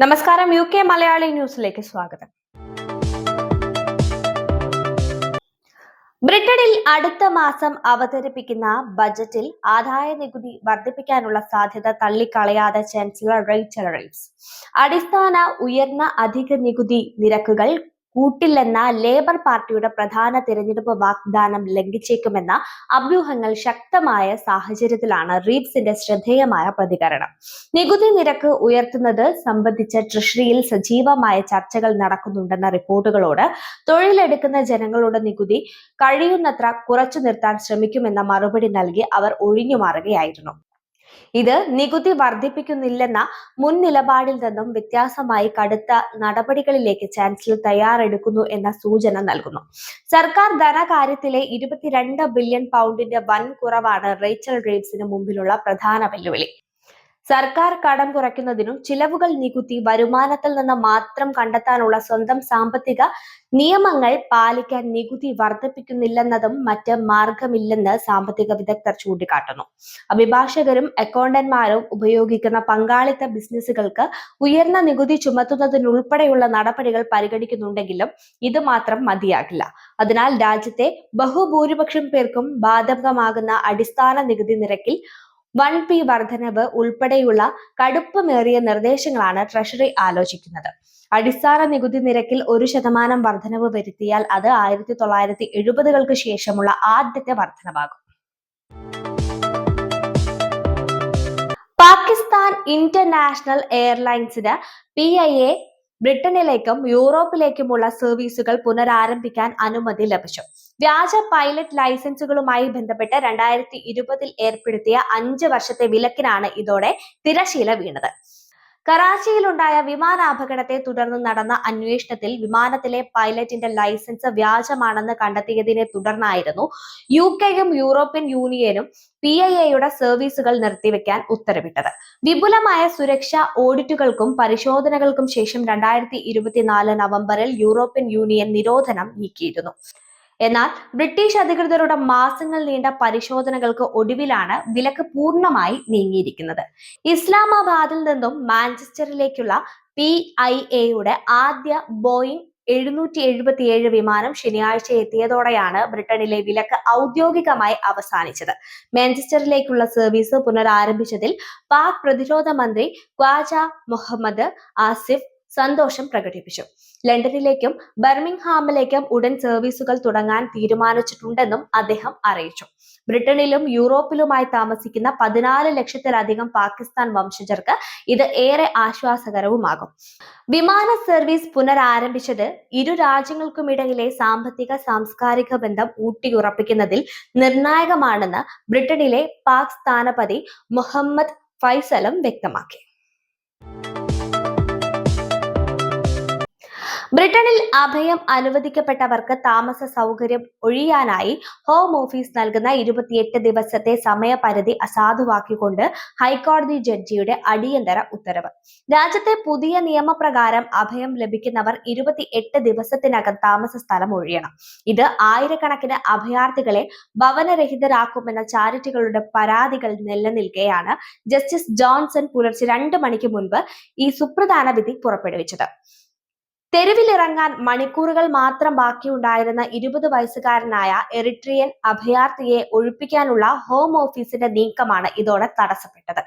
നമസ്കാരം U K Malayali ന്യൂസിലേക്ക് സ്വാഗതം. ബ്രിട്ടനിൽ അടുത്ത മാസം അവതരിപ്പിക്കുന്ന ബജറ്റിൽ ആദായ നികുതി വർദ്ധിപ്പിക്കാനുള്ള സാധ്യത തള്ളിക്കളയാതെ ചാൻസലർ റീവ്സ് അടിസ്ഥാന ഉയർന്ന അധിക നികുതി നിരക്കുകൾ കൂട്ടില്ലെന്ന ലേബർ പാർട്ടിയുടെ പ്രധാന തിരഞ്ഞെടുപ്പ് വാഗ്ദാനം ലംഘിച്ചേക്കുമെന്ന അഭ്യൂഹങ്ങൾ ശക്തമായ സാഹചര്യത്തിലാണ് റീബ്സിന്റെ ശ്രദ്ധേയമായ പ്രതികരണം. നികുതി നിരക്ക് ഉയർത്തുന്നത് സംബന്ധിച്ച ട്രഷറിയിൽ സജീവമായ ചർച്ചകൾ നടക്കുന്നുണ്ടെന്ന റിപ്പോർട്ടുകളോട് തൊഴിലെടുക്കുന്ന ജനങ്ങളുടെ നികുതി കഴിയുന്നത്ര കുറച്ചു നിർത്താൻ ശ്രമിക്കുമെന്ന മറുപടി നൽകി അവർ ഒഴിഞ്ഞു മാറുകയായിരുന്നു ഇത് നികുതി വർദ്ധിപ്പിക്കുന്നില്ലെന്ന മുൻ നിലപാടിൽ നിന്നും വ്യത്യാസമായി കടുത്ത നടപടികളിലേക്ക് ചാൻസലർ തയ്യാറെടുക്കുന്നു എന്ന സൂചന നൽകുന്നു. സർക്കാർ ധനകാര്യത്തിലെ ഇരുപത്തിരണ്ട് ബില്യൺ പൗണ്ടിന്റെ വൻ കുറവാണ് റേച്ചൽ റീവ്സിന് മുമ്പിലുള്ള പ്രധാന വെല്ലുവിളി. സർക്കാർ കടം കുറയ്ക്കുന്നതിനും ചിലവുകൾ നികുത്തി വരുമാനത്തിൽ നിന്ന് മാത്രം കണ്ടെത്താനുള്ള സ്വന്തം സാമ്പത്തിക നിയമങ്ങൾ പാലിക്കാൻ നികുതി വർദ്ധിപ്പിക്കുന്നില്ലെന്നതും മറ്റ് മാർഗമില്ലെന്ന് സാമ്പത്തിക വിദഗ്ധർ ചൂണ്ടിക്കാട്ടുന്നു. അഭിഭാഷകരും അക്കൗണ്ടന്മാരും ഉപയോഗിക്കുന്ന പങ്കാളിത്ത ബിസിനസ്സുകൾക്ക് ഉയർന്ന നികുതി ചുമത്തുന്നതിനുൾപ്പെടെയുള്ള നടപടികൾ പരിഗണിക്കുന്നുണ്ടെങ്കിലും ഇത് മാത്രം മതിയാകില്ല. അതിനാൽ രാജ്യത്തെ ബഹുഭൂരിപക്ഷം പേർക്കും ബാധകമാകുന്ന അടിസ്ഥാന നികുതി നിരക്കിൽ വൺ പി വർധനവ് ഉൾപ്പെടെയുള്ള കടുപ്പമേറിയ നിർദ്ദേശങ്ങളാണ് ട്രഷറി ആലോചിക്കുന്നത്. അടിസ്ഥാന നികുതി നിരക്കിൽ ഒരു ശതമാനം വർധനവ് വരുത്തിയാൽ അത് ആയിരത്തി തൊള്ളായിരത്തി എഴുപതുകൾക്ക് ശേഷമുള്ള ആദ്യത്തെ വർധനവാകും പാകിസ്ഥാൻ ഇന്റർനാഷണൽ എയർലൈൻസിന് പി ഐ എ ബ്രിട്ടനിലേക്കും യൂറോപ്പിലേക്കുമുള്ള സർവീസുകൾ പുനരാരംഭിക്കാൻ അനുമതി ലഭിച്ചു. വ്യാജ പൈലറ്റ് ലൈസൻസുകളുമായി ബന്ധപ്പെട്ട് രണ്ടായിരത്തി ഇരുപതിൽ ഏർപ്പെടുത്തിയ അഞ്ച് വർഷത്തെ വിലക്കിനാണ് ഇതോടെ തിരശീല വീണത്. കറാച്ചിയിലുണ്ടായ വിമാനാപകടത്തെ തുടർന്ന് നടന്ന അന്വേഷണത്തിൽ വിമാനത്തിലെ പൈലറ്റിന്റെ ലൈസൻസ് വ്യാജമാണെന്ന് കണ്ടെത്തിയതിനെ തുടർന്നായിരുന്നു യു കെയും യൂറോപ്യൻ യൂണിയനും പി ഐ എയുടെ സർവീസുകൾ നിർത്തിവെക്കാൻ ഉത്തരവിട്ടത്. വിപുലമായ സുരക്ഷാ ഓഡിറ്റുകൾക്കും പരിശോധനകൾക്കും ശേഷം രണ്ടായിരത്തി ഇരുപത്തിനാല് നവംബറിൽ യൂറോപ്യൻ യൂണിയൻ നിരോധനം നീക്കിയിരുന്നു. എന്നാൽ ബ്രിട്ടീഷ് അധികൃതരുടെ മാസങ്ങൾ നീണ്ട പരിശോധനകൾക്ക് ഒടുവിലാണ് വിലക്ക് പൂർണമായി നീങ്ങിയിരിക്കുന്നത്. ഇസ്ലാമാബാദിൽ നിന്നും മാഞ്ചസ്റ്ററിലേക്കുള്ള പി ഐ എയുടെ ആദ്യ ബോയിങ് എഴുന്നൂറ്റി എഴുപത്തിയേഴ് വിമാനം ശനിയാഴ്ച എത്തിയതോടെയാണ് ബ്രിട്ടനിലെ വിലക്ക് ഔദ്യോഗികമായി അവസാനിച്ചത്. മാഞ്ചസ്റ്ററിലേക്കുള്ള സർവീസ് പുനരാരംഭിച്ചതിൽ പാക് പ്രതിരോധ മന്ത്രി ഖ്വാജ മുഹമ്മദ് ആസിഫ് സന്തോഷം പ്രകടിപ്പിച്ചു. ലണ്ടനിലേക്കും ബർമിംഗ്ഹാമിലേക്കും ഉടൻ സർവീസുകൾ തുടങ്ങാൻ തീരുമാനിച്ചിട്ടുണ്ടെന്നും അദ്ദേഹം അറിയിച്ചു. ബ്രിട്ടനിലും യൂറോപ്പിലുമായി താമസിക്കുന്ന പതിനാല് ലക്ഷത്തിലധികം പാകിസ്ഥാൻ വംശജർക്ക് ഇത് ഏറെ ആശ്വാസകരവുമാകും. വിമാന സർവീസ് പുനരാരംഭിച്ചത് ഇരു രാജ്യങ്ങൾക്കുമിടയിലെ സാമ്പത്തിക സാംസ്കാരിക ബന്ധം ഊട്ടിയുറപ്പിക്കുന്നതിൽ നിർണായകമാണെന്ന് ബ്രിട്ടനിലെ പാക് സ്ഥാനപതി മുഹമ്മദ് ഫൈസലം വ്യക്തമാക്കി. ബ്രിട്ടനിൽ അഭയം അനുവദിക്കപ്പെട്ടവർക്ക് താമസ സൗകര്യം ഒഴിയാനായി ഹോം ഓഫീസ് നൽകുന്ന ഇരുപത്തിയെട്ട് ദിവസത്തെ സമയപരിധി അസാധുവാക്കിക്കൊണ്ട് ഹൈക്കോടതി ജഡ്ജിയുടെ അടിയന്തര ഉത്തരവ്. രാജ്യത്തെ പുതിയ നിയമപ്രകാരം അഭയം ലഭിക്കുന്നവർ ഇരുപത്തിയെട്ട് ദിവസത്തിനകം താമസ സ്ഥലം ഒഴിയണം. ഇത് ആയിരക്കണക്കിന് അഭയാർത്ഥികളെ ഭവനരഹിതരാക്കുമെന്ന ചാരിറ്റികളുടെ പരാതികൾ നിലനിൽക്കെയാണ് ജസ്റ്റിസ് ജോൺസൺ പുലർച്ചെ രണ്ട് മണിക്ക് മുൻപ് ഈ സുപ്രധാന വിധി പുറപ്പെടുവിച്ചത്. തെരുവിലിറങ്ങാൻ മണിക്കൂറുകൾ മാത്രം ബാക്കിയുണ്ടായിരുന്ന ഇരുപത് വയസ്സുകാരനായ എറിട്രിയൻ അഭയാർത്ഥിയെ ഒഴിപ്പിക്കാനുള്ള ഹോം ഓഫീസിന്റെ നീക്കമാണ് ഇതോടെ തടസ്സപ്പെട്ടത്.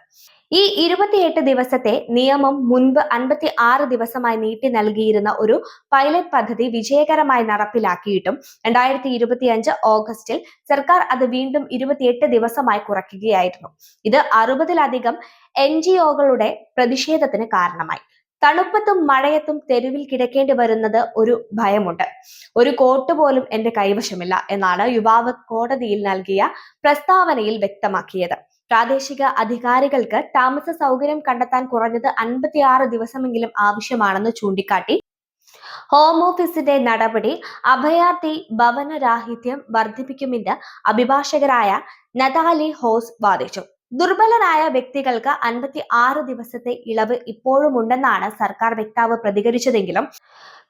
ഈ ഇരുപത്തിയെട്ട് ദിവസത്തെ നിയമം മുൻപ് അൻപത്തി ആറ് ദിവസമായി നീട്ടി നൽകിയിരുന്ന ഒരു പൈലറ്റ് പദ്ധതി വിജയകരമായി നടപ്പിലാക്കിയിട്ടും രണ്ടായിരത്തി ഇരുപത്തിയഞ്ച് ഓഗസ്റ്റിൽ സർക്കാർ അത് വീണ്ടും ഇരുപത്തിയെട്ട് ദിവസമായി കുറയ്ക്കുകയായിരുന്നു. ഇത് അറുപതിലധികം എൻ ജി ഒകളുടെ പ്രതിഷേധത്തിന് കാരണമായി. തണുപ്പത്തും മഴയത്തും തെരുവിൽ കിടക്കേണ്ടി വരുന്നത് ഒരു ഭയമുണ്ട്. ഒരു കോട്ട് പോലും എന്റെ കൈവശമില്ല എന്നാണ് യുവാവ് കോടതിയിൽ നൽകിയ പ്രസ്താവനയിൽ വ്യക്തമാക്കിയത്. പ്രാദേശിക അധികാരികൾക്ക് താമസ സൗകര്യം കണ്ടെത്താൻ കുറഞ്ഞത് അൻപത്തിയാറ് ദിവസമെങ്കിലും ആവശ്യമാണെന്ന് ചൂണ്ടിക്കാട്ടി. ഹോം ഓഫീസിന്റെ നടപടി അഭയാർത്ഥി ഭവനരാഹിത്യം വർദ്ധിപ്പിക്കുമെന്ന് അഭിഭാഷകരായ നതാലി ഹോസ് വാദിച്ചു. ദുർബലരായ വ്യക്തികൾക്ക് അൻപത്തി ആറ് ദിവസത്തെ ഇളവ് ഇപ്പോഴും ഉണ്ടെന്നാണ് സർക്കാർ വക്താവ് പ്രതികരിച്ചതെങ്കിലും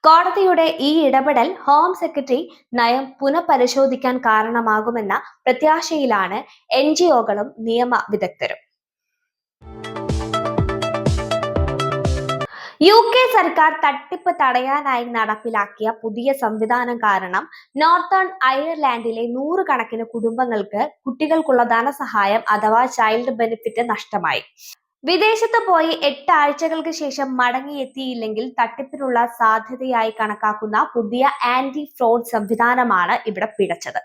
കോടതിയുടെ ഈ ഇടപെടൽ ഹോം സെക്രട്ടറി നയം പുനഃപരിശോധിക്കാൻ കാരണമാകുമെന്ന പ്രത്യാശയിലാണ് എൻ ജി ഒകളും നിയമ വിദഗ്ധരും. യു കെ സർക്കാർ തട്ടിപ്പ് തടയാനായി നടപ്പിലാക്കിയ പുതിയ സംവിധാനം കാരണം നോർത്തേൺ അയർലാൻഡിലെ നൂറുകണക്കിന് കുടുംബങ്ങൾക്ക് കുട്ടികൾക്കുള്ള ധനസഹായം അഥവാ ചൈൽഡ് ബെനിഫിറ്റ് നഷ്ടമായി. വിദേശത്ത് പോയി എട്ട് ആഴ്ചകൾക്ക് ശേഷം മടങ്ങിയെത്തിയില്ലെങ്കിൽ തട്ടിപ്പിനുള്ള സാധ്യതയായി കണക്കാക്കുന്ന പുതിയ ആന്റി ഫ്രോഡ് സംവിധാനമാണ് ഇവിടെ പിഴച്ചത്.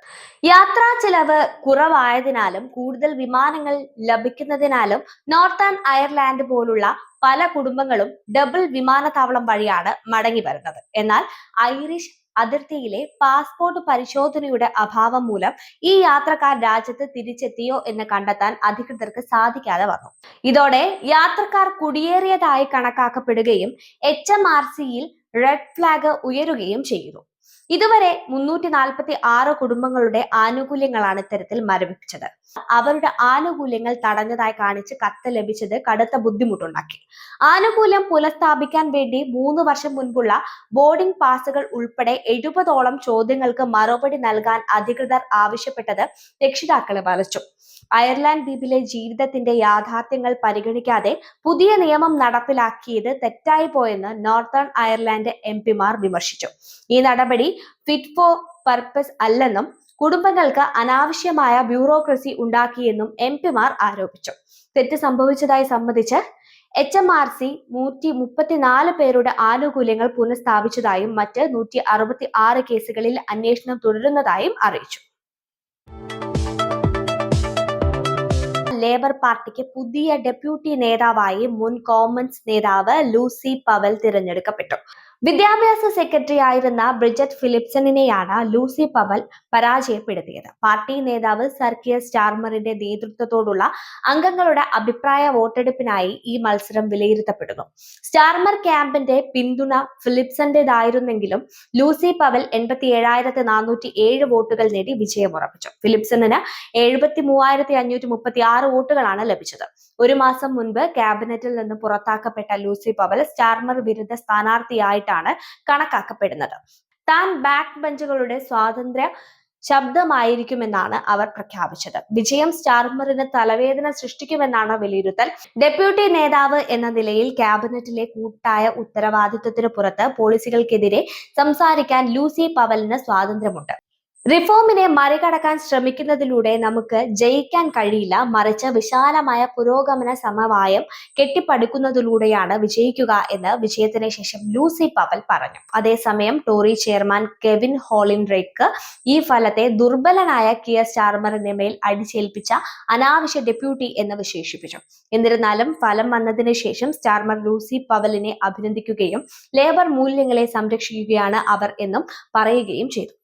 യാത്രാ ചെലവ് കുറവായതിനാലും കൂടുതൽ വിമാനങ്ങൾ ലഭിക്കുന്നതിനാലും നോർത്തേൺ അയർലാൻഡ് പോലുള്ള പല കുടുംബങ്ങളും ഡബിൾ വിമാനത്താവളം വഴിയാണ് മടങ്ങി വരുന്നത് എന്നാൽ ഐറിഷ് അതിർത്തിയിലെ പാസ്പോർട്ട് പരിശോധനയുടെ അഭാവം മൂലം ഈ യാത്രക്കാർ രാജ്യത്ത് തിരിച്ചെത്തിയോ എന്ന് കണ്ടെത്താൻ അധികൃതർക്ക് സാധിക്കാതെ വന്നു. ഇതോടെ യാത്രക്കാർ കുടിയേറിയതായി കണക്കാക്കപ്പെടുകയും എച്ച് എം ആർ സിയിൽ റെഡ് ഫ്ലാഗ് ഉയരുകയും ചെയ്തു. ഇതുവരെ മുന്നൂറ്റി നാൽപ്പത്തി ആറ് കുടുംബങ്ങളുടെ ആനുകൂല്യങ്ങളാണ് ഇത്തരത്തിൽ മരവിപ്പിച്ചത്. അവരുടെ ആനുകൂല്യങ്ങൾ തടഞ്ഞതായി കാണിച്ച് കത്ത് ലഭിച്ചത് കടുത്ത ബുദ്ധിമുട്ടുണ്ടാക്കി. ആനുകൂല്യം പുനഃസ്ഥാപിക്കാൻ വേണ്ടി മൂന്ന് വർഷം മുൻപുള്ള ബോർഡിംഗ് പാസുകൾ ഉൾപ്പെടെ എഴുപതോളം ചോദ്യങ്ങൾക്ക് മറുപടി നൽകാൻ അധികൃതർ ആവശ്യപ്പെട്ടത് രക്ഷിതാക്കളെ വലച്ചു അയർലാൻഡ് ദ്വീപിലെ ജീവിതത്തിന്റെ യാഥാർത്ഥ്യങ്ങൾ പരിഗണിക്കാതെ പുതിയ നിയമം നടപ്പിലാക്കിയത് തെറ്റായി പോയെന്ന് നോർത്തേൺ അയർലാൻഡ് എം പിമാർ വിമർശിച്ചു. ഈ നടപടി ഫിറ്റ് ഫോർ പർപ്പസ് അല്ലെന്നും കുടുംബങ്ങൾക്ക് അനാവശ്യമായ ബ്യൂറോക്രസി ഉണ്ടാക്കിയെന്നും എം പിമാർ ആരോപിച്ചു. തെറ്റ് സംഭവിച്ചതായി സംബന്ധിച്ച് എച്ച് എം ആർ സി നൂറ്റി മുപ്പത്തിനാല് പേരുടെ ആനുകൂല്യങ്ങൾ പുനഃസ്ഥാപിച്ചതായും മറ്റ് നൂറ്റി അറുപത്തി ആറ് കേസുകളിൽ അന്വേഷണം തുടരുന്നതായും അറിയിച്ചു. ലേബർ പാർട്ടിക്ക് പുതിയ ഡെപ്യൂട്ടി നേതാവായി മുൻ കോമൺസ് നേതാവ് ലൂസി പവൽ തിരഞ്ഞെടുക്കപ്പെട്ടു. വിദ്യാഭ്യാസ സെക്രട്ടറി ആയിരുന്ന ബ്രിജറ്റ് ഫിലിപ്സണിനെയാണ് ലൂസി പവൽ പരാജയപ്പെടുത്തിയത്. പാർട്ടി നേതാവ് സർക്കിയ സ്റ്റാർമറിന്റെ നേതൃത്വത്തോടുള്ള അംഗങ്ങളുടെ അഭിപ്രായ വോട്ടെടുപ്പിനായി ഈ മത്സരം വിലയിരുത്തപ്പെടുന്നു. സ്റ്റാർമർ ക്യാമ്പിന്റെ പിന്തുണ ഫിലിപ്സന്റേതായിരുന്നെങ്കിലും ലൂസി പവൽ എൺപത്തി ഏഴായിരത്തി നാനൂറ്റി ഏഴ് വോട്ടുകൾ നേടി വിജയമുറപ്പിച്ചു. ഫിലിപ്സണിന് എഴുപത്തി മൂവായിരത്തി അഞ്ഞൂറ്റി മുപ്പത്തി ആറ് വോട്ടുകളാണ് ലഭിച്ചത്. ഒരു മാസം മുൻപ് ക്യാബിനറ്റിൽ നിന്ന് പുറത്താക്കപ്പെട്ട ലൂസി പവൽ സ്റ്റാർമർ വിരുദ്ധ സ്ഥാനാർത്ഥിയായിട്ടാണ് കണക്കാക്കപ്പെടുന്നത്. താൻ ബാക്ക് ബെഞ്ചുകളുടെ സ്വാതന്ത്ര്യ ശബ്ദമായിരിക്കുമെന്നാണ് അവർ പ്രഖ്യാപിച്ചത്. വിജയം സ്റ്റാർമറിന് തലവേദന സൃഷ്ടിക്കുമെന്നാണ് വിലയിരുത്തൽ. ഡെപ്യൂട്ടി നേതാവ് എന്ന നിലയിൽ ക്യാബിനറ്റിലെ കൂട്ടായ ഉത്തരവാദിത്വത്തിന് പുറത്ത് പോളിസികൾക്കെതിരെ സംസാരിക്കാൻ ലൂസി പവലിന് സ്വാതന്ത്ര്യമുണ്ട്. റിഫോമിനെ മറികടക്കാൻ ശ്രമിക്കുന്നതിലൂടെ നമുക്ക് ജയിക്കാൻ കഴിയില്ല. മറിച്ച് വിശാലമായ പുരോഗമന സമവായം കെട്ടിപ്പടുക്കുന്നതിലൂടെയാണ് വിജയിക്കുക എന്ന് വിജയത്തിന് ശേഷം ലൂസി പവൽ പറഞ്ഞു. അതേസമയം ടോറി ചെയർമാൻ കെവിൻ ഹോളിൻറേക്ക് ഈ ഫലത്തെ ദുർബലനായ കിയർ സ്റ്റാർമറിന്റെ മേൽ അടിച്ചേൽപ്പിച്ച അനാവശ്യ ഡെപ്യൂട്ടി എന്ന് വിശേഷിപ്പിച്ചു. എന്നിരുന്നാലും ഫലം വന്നതിന് ശേഷം സ്റ്റാർമർ ലൂസി പവലിനെ അഭിനന്ദിക്കുകയും ലേബർ മൂല്യങ്ങളെ സംരക്ഷിക്കുകയാണ് അവർ എന്നും പറയുകയും ചെയ്തു.